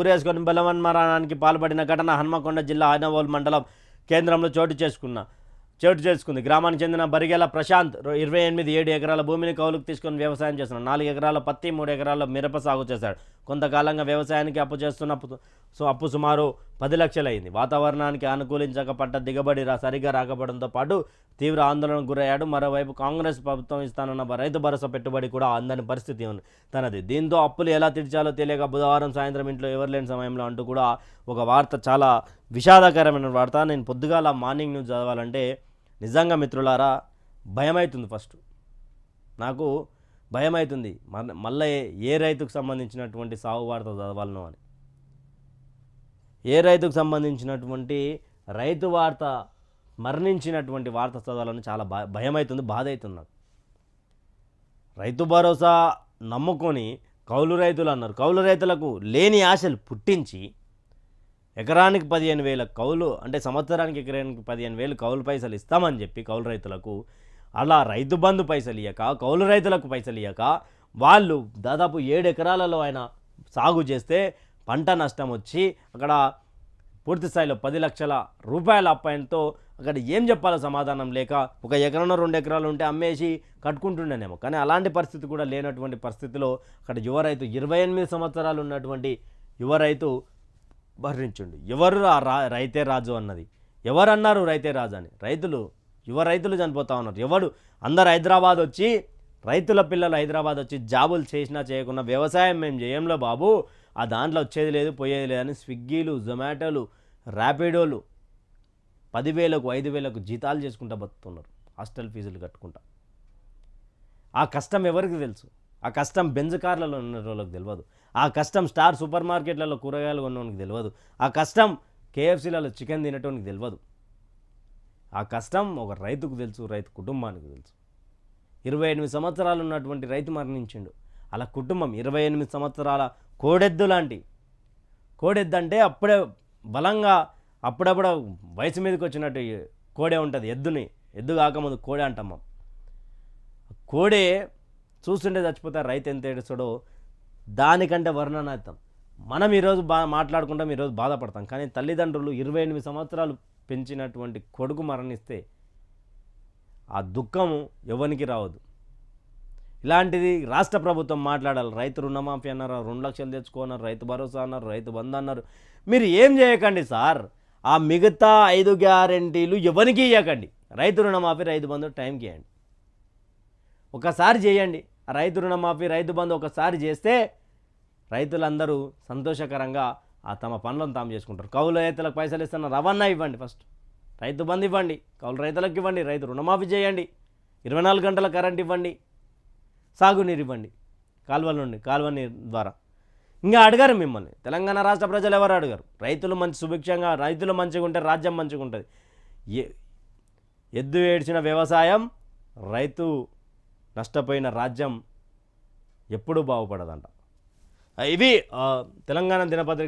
ఊరేసుకొని బలవన్మరణానికి పాల్పడిన ఘటన హన్మకొండ జిల్లా ఐనవోల్ మండలం కేంద్రంలో చోటు చేసుకున్న చోటు చేసుకుంది. గ్రామానికి చెందిన బరిగెల ప్రశాంత్ ఇరవై ఎనిమిది ఏడు ఎకరాల భూమిని కౌలుకు తీసుకొని వ్యవసాయం చేస్తున్నాడు. నాలుగు ఎకరాల పత్తి మూడు ఎకరాల మిరప సాగు చేశాడు. కొంతకాలంగా వ్యవసాయానికి అప్పు చేస్తున్న సో అప్పు సుమారు పది లక్షలైంది. వాతావరణానికి అనుకూలించక పట్ట దిగబడి సరిగ్గా సరిగా రాకపోవడంతో పాటు తీవ్ర ఆందోళనకు గురయ్యాడు. మరోవైపు కాంగ్రెస్ ప్రభుత్వం ఇస్తానన్న రైతు భరోసా పెట్టుబడి కూడా అందని పరిస్థితి ఉంది. తనది. దీంతో అప్పులు ఎలా తీర్చాలో తెలియక బుధవారం సాయంత్రం ఇంట్లో ఎవరు లేని సమయంలో అంటూ కూడా ఒక వార్త చాలా విషాదకరమైన వార్త. నేను పొద్దుగాల మార్నింగ్ న్యూస్ చదవాలంటే నిజంగా మిత్రులారా భయమవుతుంది ఫస్ట్. నాకు భయమవుతుంది మన మళ్ళీ ఏ రైతుకు సంబంధించినటువంటి సాగు వార్త చదవాలను అని. ఏ రైతుకు సంబంధించినటువంటి రైతు వార్త మరణించినటువంటి వార్త చదవాలని చాలా భ భయమవుతుంది బాధ అవుతుంది నాకు రైతు భరోసా నమ్ముకొని కౌలు రైతులు అన్నారు. కౌలు రైతులకు లేని ఆశలు పుట్టించి ఎకరానికి పదిహేను వేల కౌలు అంటే సంవత్సరానికి ఎకరానికి పదిహేను వేలు కౌలు పైసలు ఇస్తామని చెప్పి కౌలు రైతులకు అలా రైతు బంధు పైసలు ఇయ్యక కౌలు రైతులకు పైసలు ఇయ్యక వాళ్ళు దాదాపు ఏడు ఎకరాలలో ఆయన సాగు చేస్తే పంట నష్టం వచ్చి అక్కడ పూర్తి స్థాయిలో పది లక్షల రూపాయల అప్పాయంతో అక్కడ ఏం చెప్పాలో సమాధానం లేక ఒక ఎకరం రెండు ఎకరాలు ఉంటే అమ్మేసి కట్టుకుంటుండేనేమో. కానీ అలాంటి పరిస్థితి కూడా లేనటువంటి పరిస్థితిలో అక్కడ యువ రైతు ఇరవై ఎనిమిది సంవత్సరాలు ఉన్నటువంటి యువ రైతు భరించుండు. ఎవరు ఆ రా రైతే రాజు అన్నది. ఎవరు అన్నారు రైతే రాజు అని? రైతులు యువ రైతులు చనిపోతూ ఉన్నారు. ఎవడు? అందరు హైదరాబాద్ వచ్చి రైతుల పిల్లలు హైదరాబాద్ వచ్చి జాబులు చేసినా చేయకుండా వ్యవసాయం మేము చేయంలో బాబు? ఆ దాంట్లో వచ్చేది లేదు పోయేది లేదని స్విగ్గీలు జొమాటోలు ర్యాపిడోలు పదివేలకు ఐదు వేలకు జీతాలు చేసుకుంటా బతుకుతున్నారు. హాస్టల్ ఫీజులు కట్టుకుంటా. ఆ కష్టం ఎవరికి తెలుసు? ఆ కష్టం బెంజ్ కార్లలో ఉన్న వాళ్ళకి తెలియదు ఆ కష్టం స్టార్ సూపర్ మార్కెట్లలో కూరగాయలు కొన్నవానికి తెలియదు ఆ కష్టం కేఎఫ్సీలలో చికెన్ తినటానికి తెలియదు ఆ కష్టం ఒక రైతుకు తెలుసు రైతు కుటుంబానికి తెలుసు. ఇరవై ఎనిమిది సంవత్సరాలు ఉన్నటువంటి రైతు మరణించిండు. అలా కుటుంబం ఇరవై ఎనిమిది సంవత్సరాల కోడెద్దు లాంటి. కోడెద్దు అంటే అప్పుడే బలంగా అప్పుడప్పుడు వయసు మీదకి వచ్చినట్టు కోడే ఉంటుంది ఎద్దుని. ఎద్దు కాకముందు కోడే అంటాం మనం. కోడే చూస్తుంటే చచ్చిపోతే రైతు ఎంత ఏడుస్తాడో దానికంటే వర్ణనార్థం మనం ఈరోజు బా మాట్లాడుకుంటాం ఈరోజు బాధపడతాం. కానీ తల్లిదండ్రులు ఇరవై ఎనిమిది సంవత్సరాలు పెంచినటువంటి కొడుకు మరణిస్తే ఆ దుఃఖము ఎవరికి రావద్దు ఇలాంటిది రాష్ట్ర ప్రభుత్వం మాట్లాడాలి. రైతు రుణమాఫీ అన్నారు రెండు లక్షలు తెచ్చుకోన్నారు రైతు భరోసా అన్నారు రైతు బంధు అన్నారు. మీరు ఏం చేయకండి సార్? ఆ మిగతా ఐదు గ్యారంటీలు ఎవరికి ఇవ్వకండి రైతు రుణమాఫీ రైతు బంధు టైంకి ఇవ్వండి ఒకసారి చేయండి. రైతు రుణమాఫీ రైతు బంధు ఒకసారి చేస్తే రైతులందరూ సంతోషకరంగా ఆ తమ పనులను తాము చేసుకుంటారు. కౌలు రైతులకు పైసలు ఇస్తున్న రవాణా ఇవ్వండి ఫస్ట్. రైతు బంధు ఇవ్వండి. కౌలు రైతులకు ఇవ్వండి. రైతు రుణమాఫీ చేయండి. ఇరవై నాలుగు గంటల కరెంట్ ఇవ్వండి. సాగునీరు ఇవ్వండి. కాలువల నుండి కాలువ నీరు ద్వారా. ఇంకా అడగారు మిమ్మల్ని. తెలంగాణ రాష్ట్ర ప్రజలు ఎవరు అడగారు? రైతులు మంచి సుభిక్షంగా రైతులు మంచిగా ఉంటే రాజ్యం మంచిగా ఉంటుంది. ఏ ఎద్దు ఏడ్చిన వ్యవసాయం రైతు నష్టపోయిన రాజ్యం ఎప్పుడూ బాగుపడదంట. ఇవి తెలంగాణ దినపత్రిక